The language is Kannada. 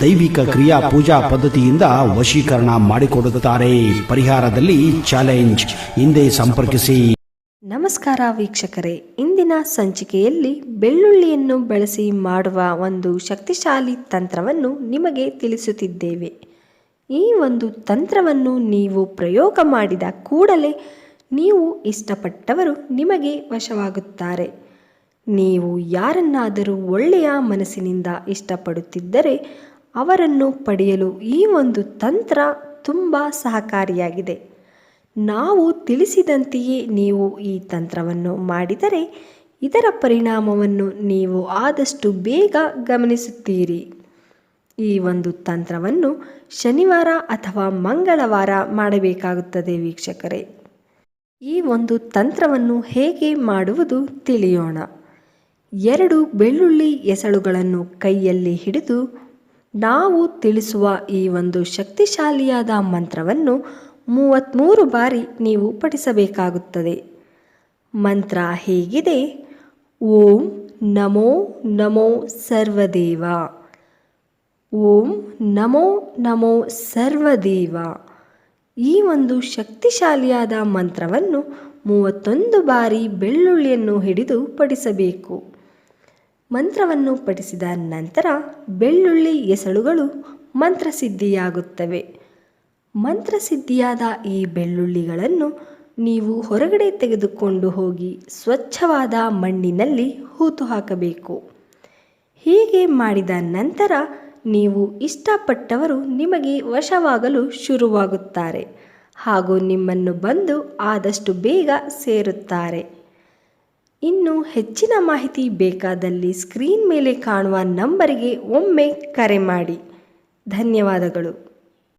ದೈವಿಕ ಕ್ರಿಯಾ ಪೂಜಾ ಪದ್ಧತಿಯಿಂದ ವಶೀಕರಣ ಮಾಡಿಕೊಡುತ್ತಾರೆ. ಪರಿಹಾರದಲ್ಲಿ ಚಾಲೆಂಜ್ ಹಿಂದೆ ಸಂಪರ್ಕಿಸಿ. ನಮಸ್ಕಾರ ವೀಕ್ಷಕರೇ. ಇಂದಿನ ಸಂಚಿಕೆಯಲ್ಲಿ ಬೆಳ್ಳುಳ್ಳಿಯನ್ನು ಬಳಸಿ ಮಾಡುವ ಒಂದು ಶಕ್ತಿಶಾಲಿ ತಂತ್ರವನ್ನು ನಿಮಗೆ ತಿಳಿಸುತ್ತಿದ್ದೇವೆ. ಈ ಒಂದು ತಂತ್ರವನ್ನು ನೀವು ಪ್ರಯೋಗ ಮಾಡಿದ ಕೂಡಲೇ ನೀವು ಇಷ್ಟಪಟ್ಟವರು ನಿಮಗೆ ವಶವಾಗುತ್ತಾರೆ. ನೀವು ಯಾರನ್ನಾದರೂ ಒಳ್ಳೆಯ ಮನಸ್ಸಿನಿಂದ ಇಷ್ಟಪಡುತ್ತಿದ್ದರೆ ಅವರನ್ನು ಪಡೆಯಲು ಈ ಒಂದು ತಂತ್ರ ತುಂಬ ಸಹಕಾರಿಯಾಗಿದೆ. ನಾವು ತಿಳಿಸಿದಂತೆಯೇ ನೀವು ಈ ತಂತ್ರವನ್ನು ಮಾಡಿದರೆ ಇದರ ಪರಿಣಾಮವನ್ನು ನೀವು ಆದಷ್ಟು ಬೇಗ ಗಮನಿಸುತ್ತೀರಿ. ಈ ಒಂದು ತಂತ್ರವನ್ನು ಶನಿವಾರ ಅಥವಾ ಮಂಗಳವಾರ ಮಾಡಬೇಕಾಗುತ್ತದೆ ವೀಕ್ಷಕರೇ. ಈ ಒಂದು ತಂತ್ರವನ್ನು ಹೇಗೆ ಮಾಡುವುದು ತಿಳಿಯೋಣ. ಎರಡು ಬೆಳ್ಳುಳ್ಳಿ ಎಸಳುಗಳನ್ನು ಕೈಯಲ್ಲಿ ಹಿಡಿದು, ನಾವು ತಿಳಿಸುವ ಈ ಒಂದು ಶಕ್ತಿಶಾಲಿಯಾದ ಮಂತ್ರವನ್ನು ಮೂವತ್ತ್ಮೂರು ಬಾರಿ ನೀವು ಪಠಿಸಬೇಕಾಗುತ್ತದೆ. ಮಂತ್ರ ಹೇಗಿದೆ, ಓಂ ನಮೋ ನಮೋ ಸರ್ವದೇವ. ಓಂ ನಮೋ ನಮೋ ಸರ್ವದೇವ. ಈ ಒಂದು ಶಕ್ತಿಶಾಲಿಯಾದ ಮಂತ್ರವನ್ನು ಮೂವತ್ತೊಂದು ಬಾರಿ ಬೆಳ್ಳುಳ್ಳಿಯನ್ನು ಹಿಡಿದು ಪಡಿಸಬೇಕು ಮಂತ್ರವನ್ನು ಪಠಿಸಿದ ನಂತರ ಬೆಳ್ಳುಳ್ಳಿ ಎಸಳುಗಳು ಮಂತ್ರಸಿದ್ಧಿಯಾಗುತ್ತವೆ. ಮಂತ್ರಸಿದ್ಧಿಯಾದ ಈ ಬೆಳ್ಳುಳ್ಳಿಗಳನ್ನು ನೀವು ಹೊರಗಡೆ ತೆಗೆದುಕೊಂಡು ಹೋಗಿ ಸ್ವಚ್ಛವಾದ ಮಣ್ಣಿನಲ್ಲಿ ಹೂತು ಹಾಕಬೇಕು. ಹೀಗೆ ಮಾಡಿದ ನಂತರ ನೀವು ಇಷ್ಟಪಟ್ಟವರು ನಿಮಗೆ ವಶವಾಗಲು ಶುರುವಾಗುತ್ತಾರೆ ಹಾಗೂ ನಿಮ್ಮನ್ನು ಬಂದು ಆದಷ್ಟು ಬೇಗ ಸೇರುತ್ತಾರೆ. ಇನ್ನು ಹೆಚ್ಚಿನ ಮಾಹಿತಿ ಬೇಕಾದಲ್ಲಿ ಸ್ಕ್ರೀನ್ ಮೇಲೆ ಕಾಣುವ ನಂಬರಿಗೆ ಒಮ್ಮೆ ಕರೆ ಮಾಡಿ. ಧನ್ಯವಾದಗಳು.